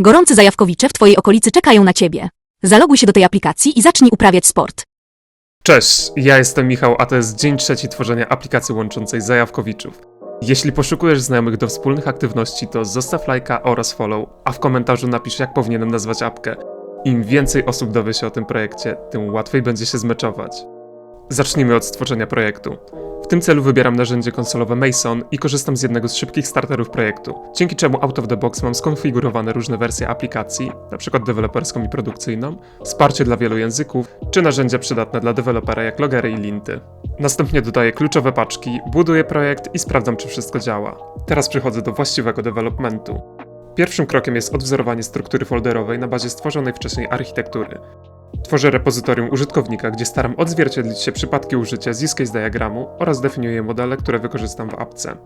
Gorący zajawkowicze w Twojej okolicy czekają na Ciebie. Zaloguj się do tej aplikacji i zacznij uprawiać sport. Cześć, ja jestem Michał, a to jest dzień trzeci tworzenia aplikacji łączącej Zajawkowiczów. Jeśli poszukujesz znajomych do wspólnych aktywności, to zostaw lajka oraz follow, a w komentarzu napisz, jak powinienem nazwać apkę. Im więcej osób dowie się o tym projekcie, tym łatwiej będzie się zmeczować. Zacznijmy od stworzenia projektu. W tym celu wybieram narzędzie konsolowe Mason i korzystam z jednego z szybkich starterów projektu, dzięki czemu out of the box mam skonfigurowane różne wersje aplikacji, np. deweloperską i produkcyjną, wsparcie dla wielu języków, czy narzędzia przydatne dla dewelopera jak logery i linty. Następnie dodaję kluczowe paczki, buduję projekt i sprawdzam, czy wszystko działa. Teraz przechodzę do właściwego developmentu. Pierwszym krokiem jest odwzorowanie struktury folderowej na bazie stworzonej wcześniej architektury. Tworzę repozytorium użytkownika, gdzie staram odzwierciedlić się przypadki użycia z case diagramu oraz definiuję modele, które wykorzystam w apce.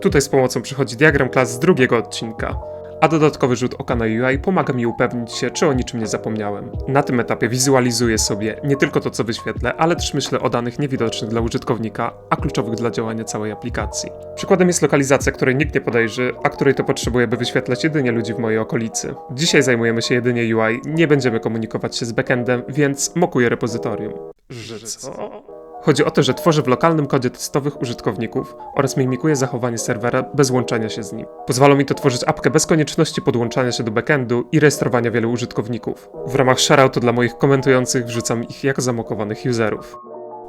Tutaj z pomocą przychodzi diagram klas z drugiego odcinka, a dodatkowy rzut oka na UI pomaga mi upewnić się, czy o niczym nie zapomniałem. Na tym etapie wizualizuję sobie nie tylko to, co wyświetlę, ale też myślę o danych niewidocznych dla użytkownika, a kluczowych dla działania całej aplikacji. Przykładem jest lokalizacja, której nikt nie podejrzy, a której to potrzebuję, by wyświetlać jedynie ludzi w mojej okolicy. Dzisiaj zajmujemy się jedynie UI, nie będziemy komunikować się z backendem, więc mokuję repozytorium. Że co? Chodzi o to, że tworzę w lokalnym kodzie testowych użytkowników oraz mimikuję zachowanie serwera bez łączenia się z nim. Pozwala mi to tworzyć apkę bez konieczności podłączania się do backendu i rejestrowania wielu użytkowników. W ramach shoutoutu dla moich komentujących wrzucam ich jako zamokowanych userów.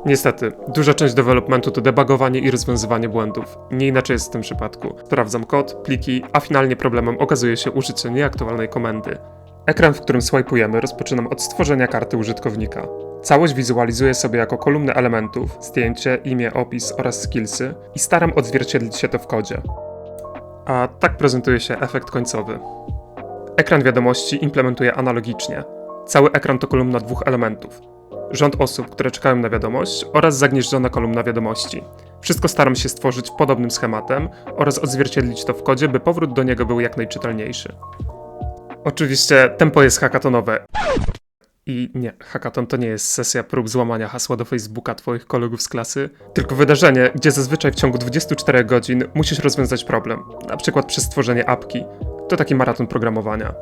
Niestety, duża część developmentu to debugowanie i rozwiązywanie błędów. Nie inaczej jest w tym przypadku. Sprawdzam kod, pliki, a finalnie problemem okazuje się użycie nieaktualnej komendy. Ekran, w którym swajpujemy, rozpoczynam od stworzenia karty użytkownika. Całość wizualizuję sobie jako kolumnę elementów, zdjęcie, imię, opis oraz skillsy i staram odzwierciedlić się to w kodzie. A tak prezentuje się efekt końcowy. Ekran wiadomości implementuję analogicznie. Cały ekran to kolumna dwóch elementów. Rząd osób, które czekają na wiadomość oraz zagnieżdżona kolumna wiadomości. Wszystko staram się stworzyć podobnym schematem oraz odzwierciedlić to w kodzie, by powrót do niego był jak najczytelniejszy. Oczywiście tempo jest hackatonowe. I nie, hackathon to nie jest sesja prób złamania hasła do Facebooka twoich kolegów z klasy, tylko wydarzenie, gdzie zazwyczaj w ciągu 24 godzin musisz rozwiązać problem, na przykład przez stworzenie apki. To taki maraton programowania.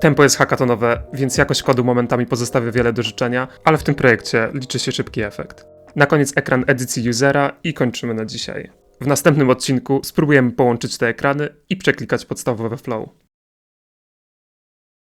Tempo jest hackatonowe, więc jakość kodu momentami pozostawia wiele do życzenia, ale w tym projekcie liczy się szybki efekt. Na koniec ekran edycji usera i kończymy na dzisiaj. W następnym odcinku spróbujemy połączyć te ekrany i przeklikać podstawowe flow.